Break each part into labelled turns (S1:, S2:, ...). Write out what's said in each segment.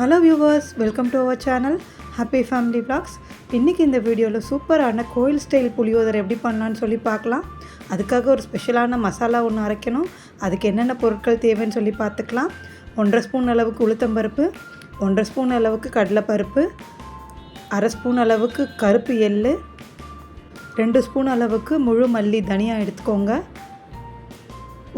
S1: Hello viewers welcome to our channel happy family vlogs இன்றைக்கி இந்த வீடியோவில் சூப்பரான கோயில் ஸ்டைல் புளியோதரை எப்படி பண்ணலான்னு சொல்லி பார்க்கலாம். அதுக்காக ஒரு ஸ்பெஷலான மசாலா ஒன்று அரைக்கணும். அதுக்கு என்னென்ன பொருட்கள் தேவைன்னு சொல்லி பார்த்துக்கலாம். ஒன்றரை ஸ்பூன் அளவுக்கு உளுத்தம்பருப்பு ஒன்றரை ஸ்பூன் அளவுக்கு கடலைப்பருப்பு அரை ஸ்பூன் அளவுக்கு கருப்பு எள் ரெண்டு ஸ்பூன் அளவுக்கு முழு மல்லி தனியா எடுத்துக்கோங்க.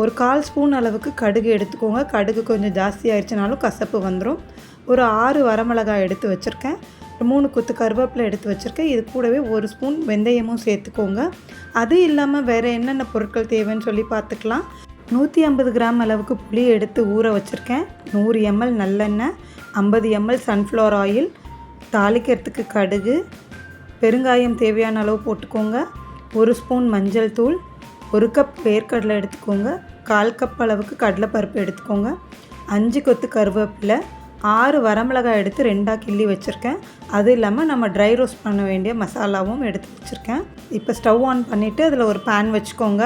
S1: ஒரு கால் ஸ்பூன் அளவுக்கு கடுகு எடுத்துக்கோங்க. கடுகு கொஞ்சம் ஜாஸ்தி ஆயிடுச்சுனாலும் கசப்பு வந்துடும் ஒரு ஆறு வரமிளகாய் எடுத்து வச்சுருக்கேன். ஒரு மூணு கொத்து கருவேப்பிலை எடுத்து வச்சுருக்கேன். இது கூடவே ஒரு ஸ்பூன் வெந்தயமும் சேர்த்துக்கோங்க. அது இல்லாமல் வேறு என்னென்ன பொருட்கள் தேவைன்னு சொல்லி பார்த்துக்கலாம். நூற்றி ஐம்பது கிராம் அளவுக்கு புளி எடுத்து ஊற வச்சுருக்கேன். நூறு எம்எல் நல்லெண்ணெய் ஐம்பது எம்எல் சன்ஃப்ளவர் ஆயில் தாளிக்கிறதுக்கு கடுகு பெருங்காயம் தேவையான அளவு போட்டுக்கோங்க. ஒரு ஸ்பூன் மஞ்சள் தூள் ஒரு கப் வேர்க்கடலை எடுத்துக்கோங்க. கால் கப் அளவுக்கு கடலைப்பருப்பு எடுத்துக்கோங்க. அஞ்சு கொத்து கருவேப்பிலை ஆறு வரமிளகாய் எடுத்து ரெண்டாக கிள்ளி வச்சுருக்கேன். அது இல்லாமல் நம்ம ட்ரை ரோஸ்ட் பண்ண வேண்டிய மசாலாவும் எடுத்து வச்சுருக்கேன். இப்போ ஸ்டவ் ஆன் பண்ணிவிட்டு அதில் ஒரு பேன் வச்சுக்கோங்க.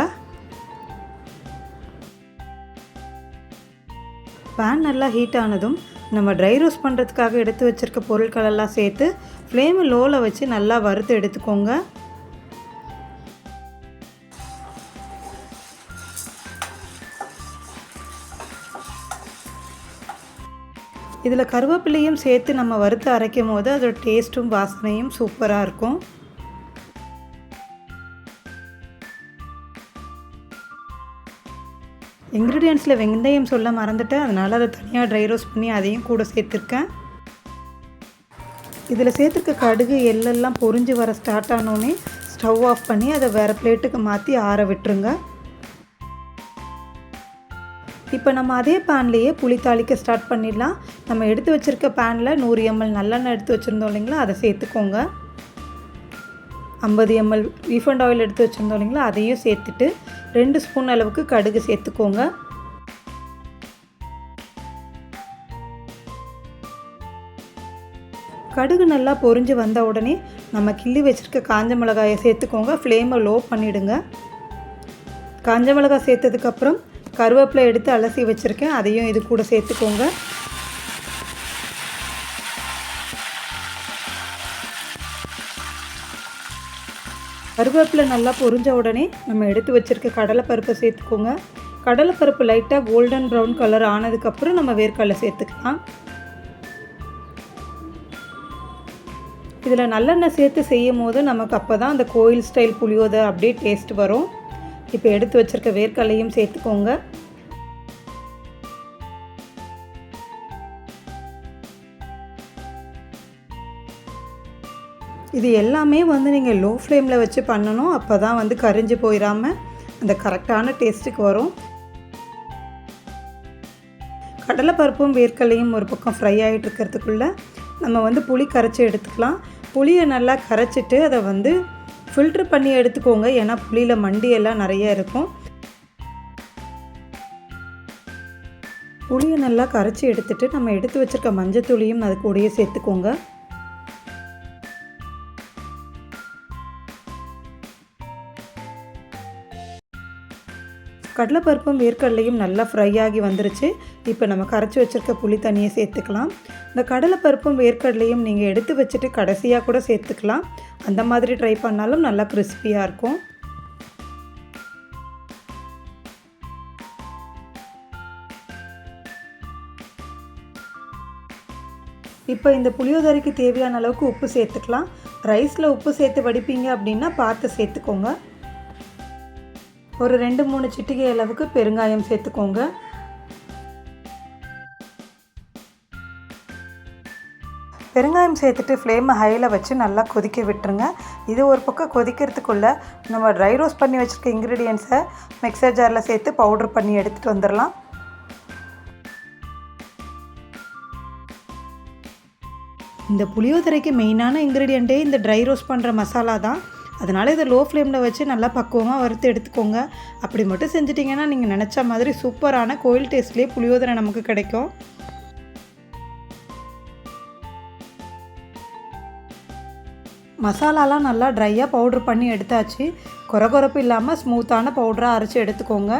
S1: பேன் நல்லா ஹீட் ஆனதும் நம்ம ட்ரை ரோஸ்ட் பண்ணுறதுக்காக எடுத்து வச்சுருக்க பொருட்களெல்லாம் சேர்த்து ஃப்ளேமு லோவில் வச்சு நல்லா வறுத்து எடுத்துக்கோங்க. இதில் கருவேப்பிலையும் சேர்த்து நம்ம வறுத்து அரைக்கும் போது அதோட டேஸ்ட்டும் வாசனையும் சூப்பராக இருக்கும். இன்க்ரீடியன்ஸில் வெந்தயம் சொல்ல மறந்துட்டேன். அதனால் அதை தனியாக ட்ரை ரோஸ்ட் பண்ணி அதையும் கூட சேர்த்துருக்கேன். இதில் சேர்த்துருக்க கடுகு எள்ளெல்லாம் பொரிஞ்சு வர ஸ்டார்ட் ஆனோடனே ஸ்டவ் ஆஃப் பண்ணி அதை வேறு பிளேட்டுக்கு மாற்றி ஆற விட்டுருங்க. இப்போ நம்ம அதே பேன்லேயே புளி தாளிக்க ஸ்டார்ட் பண்ணிடலாம். நம்ம எடுத்து வச்சுருக்க பேனில் நூறு எம்எல் நல்லெண்ணெய் எடுத்து வச்சுருந்தோம் இல்லைங்களா? அதை சேர்த்துக்கோங்க. ஐம்பது எம்எல் ரீஃபண்ட் ஆயில் எடுத்து வச்சுருந்தோம் இல்லைங்களா? அதையும் சேர்த்துட்டு ரெண்டு ஸ்பூன் அளவுக்கு கடுகு சேர்த்துக்கோங்க. கடுகு நல்லா பொரிஞ்சு வந்த உடனே நம்ம கிள்ளி வச்சுருக்க காஞ்ச மிளகாயை சேர்த்துக்கோங்க. ஃப்ளேமை லோ பண்ணிவிடுங்க காஞ்ச மிளகாய் சேர்த்ததுக்கப்புறம் கருவேப்பிலை எடுத்து அலசி வச்சுருக்கேன். அதையும் இது கூட சேர்த்துக்கோங்க. கருவேப்பிலை நல்லா பொரிஞ்ச உடனே நம்ம எடுத்து வச்சுருக்க கடலைப்பருப்பை சேர்த்துக்கோங்க. கடலைப்பருப்பு லைட்டாக கோல்டன் ப்ரௌன் கலர் ஆனதுக்கப்புறம் நம்ம வேர்க்கடலை சேர்த்துக்கலாம். இதில் நல்லெண்ணெய் சேர்த்து செய்யும் போது நமக்கு அப்போ தான் அந்த கோயில் ஸ்டைல் புளியோதை அப்படியே டேஸ்ட் வரும். இப்போ எடுத்து வச்சுருக்க வேர்க்கடலையும் சேர்த்துக்கோங்க. இது எல்லாமே வந்து நீங்கள் லோ ஃப்ளேமில் வச்சு பண்ணணும். அப்போ தான் வந்து கரிஞ்சு போயிடாமல் அந்த கரெக்டான டேஸ்ட்டுக்கு வரும். கடலைப்பருப்பும் வேர்க்கடலையும் ஒரு பக்கம் ஃப்ரை ஆகிட்டு இருக்கிறதுக்குள்ளே நம்ம வந்து புளி கரைச்சி எடுத்துக்கலாம். புளியை நல்லா கரைச்சிட்டு அதை வந்து ஃபில்ட்ரு பண்ணி எடுத்துக்கோங்க. ஏன்னா புளியில் மண்டி எல்லாம் நிறைய இருக்கும். புளியை நல்லா கரைச்சி எடுத்துட்டு நம்ம எடுத்து வச்சுருக்க மஞ்சத்தூளியும் அது கூடயே சேர்த்துக்கோங்க. கடலைப்பருப்பும் வேர்க்கடலையும் நல்லா ஃப்ரை ஆகி வந்துருச்சு. இப்போ நம்ம கரைச்சி வச்சுருக்க புளி தண்ணியை சேர்த்துக்கலாம். இந்த கடலைப்பருப்பும் வேர்க்கடலையும் நீங்கள் எடுத்து வச்சுட்டு கடைசியாக கூட சேர்த்துக்கலாம். அந்த மாதிரி ட்ரை பண்ணாலும் நல்லா கிறிஸ்பியாக இருக்கும். இப்போ இந்த புளியோதரைக்கு தேவையான அளவுக்கு உப்பு சேர்த்துக்கலாம். ரைஸில் உப்பு சேர்த்து வடிப்பீங்க அப்படின்னா பார்த்து சேர்த்துக்கோங்க. ஒரு ரெண்டு மூணு சிட்டிகை அளவுக்கு பெருங்காயம் சேர்த்துக்கோங்க. பெருங்காயம் சேர்த்துட்டு ஃப்ளேமை ஹையில் வச்சு நல்லா கொதிக்க விட்டுருங்க. இது ஒரு பக்கம் கொதிக்கிறதுக்குள்ளே நம்ம ட்ரை ரோஸ்ட் பண்ணி வச்சுருக்க இன்க்ரீடியன்ஸை மிக்சர் ஜாரில் சேர்த்து பவுட்ரு பண்ணி எடுத்துகிட்டு வந்துடலாம் இந்த புளியோதரைக்கு மெயினான இன்க்ரீடியண்ட்டே இந்த ட்ரை ரோஸ்ட் பண்ணுற மசாலா தான். அதனால் இதை லோ ஃப்ளேமில் வச்சு நல்லா பக்குவமாக வறுத்து எடுத்துக்கோங்க. அப்படி மட்டும் செஞ்சிட்டிங்கன்னா நீங்கள் நினச்ச மாதிரி சூப்பரான கோயில் டேஸ்ட்லேயே புளியோதரை நமக்கு கிடைக்கும். மசாலாலாம் நல்லா ட்ரையாக பவுட்ரு பண்ணி எடுத்தாச்சு. குறகுறப்பு இல்லாமல் ஸ்மூத்தான பவுடராக அரைச்சி எடுத்துக்கோங்க.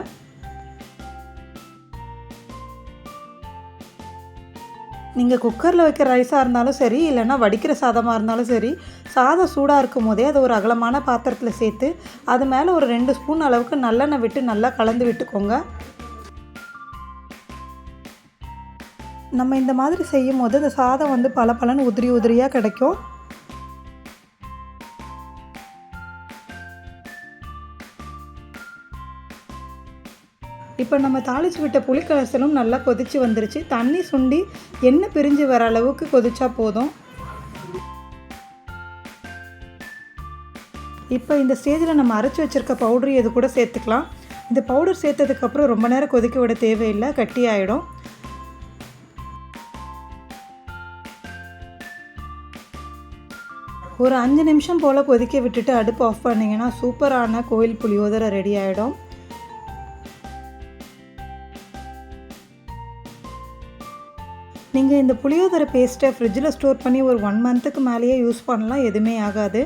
S1: நீங்கள் குக்கரில் வைக்கிற ரைஸாக இருந்தாலும் சரி இல்லைன்னா வடிக்கிற சாதமாக இருந்தாலும் சரி சாதம் சூடாக இருக்கும் போதே அதை ஒரு அகலமான பாத்திரத்தில் சேர்த்து அது மேலே ஒரு ரெண்டு ஸ்பூன் அளவுக்கு நல்லெண்ணெய் விட்டு நல்லா கலந்து விட்டுக்கோங்க. நம்ம இந்த மாதிரி செய்யும் போது அந்த சாதம் வந்து பல பலன்னு உதிரி உதிரியாக கிடைக்கும். இப்போ நம்ம தாளித்து விட்ட புளிக்கலசலும் நல்லா கொதித்து வந்துருச்சு. தண்ணி சுண்டி எண்ணெய் பிரிஞ்சு வர அளவுக்கு கொதிச்சா போதும். இப்போ இந்த ஸ்டேஜில் நம்ம அரைச்சி வச்சுருக்க பவுடர் இது கூட சேர்த்துக்கலாம். இந்த பவுடர் சேர்த்ததுக்கப்புறம் ரொம்ப நேரம் கொதிக்க விட தேவையில்லை கட்டி ஆகிடும் ஒரு அஞ்சு நிமிஷம் போல் கொதிக்க விட்டுட்டு அடுப்பு ஆஃப் பண்ணிங்கன்னா சூப்பரான கோயில் புளியோதரை ரெடி ஆகிடும் நீங்கள் இந்த புளியோதரை பேஸ்ட்டை ஃப்ரிட்ஜில் ஸ்டோர் பண்ணி ஒரு ஒன் மந்த்துக்கு மேலேயே யூஸ் பண்ணலாம் எதுவுமே ஆகாது.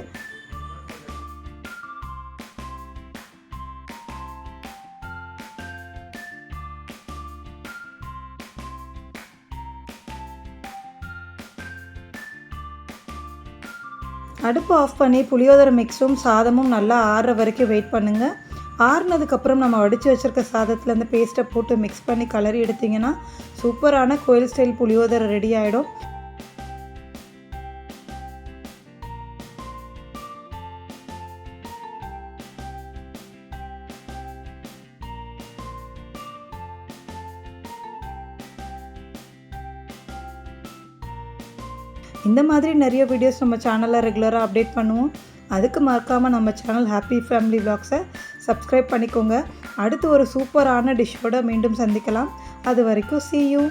S1: அடுப்பு ஆஃப் பண்ணி புளியோதரை மிக்ஸும் சாதமும் நல்லா ஆறுற வரைக்கும் வெயிட் பண்ணுங்கள் ஆறுனதுக்கப்புறம் நம்ம வடித்து வச்சுருக்க சாதத்தில் இந்த பேஸ்ட்டை போட்டு மிக்ஸ் பண்ணி கலரி எடுத்திங்கன்னா சூப்பரான கோயில் ஸ்டைல் புளியோதரை ரெடி ஆகிடும் இந்த மாதிரி நிறைய வீடியோஸ் நம்ம சேனலில் ரெகுலராக அப்டேட் பண்ணுவோம். அதுக்கு மறக்காமல் நம்ம சேனல் ஹாப்பி ஃபேமிலி vlogs-அ சப்ஸ்கிரைப் பண்ணிக்கோங்க. அடுத்து ஒரு சூப்பரான டிஷ்ஷோட மீண்டும் சந்திக்கலாம். அது வரைக்கும் சீயும்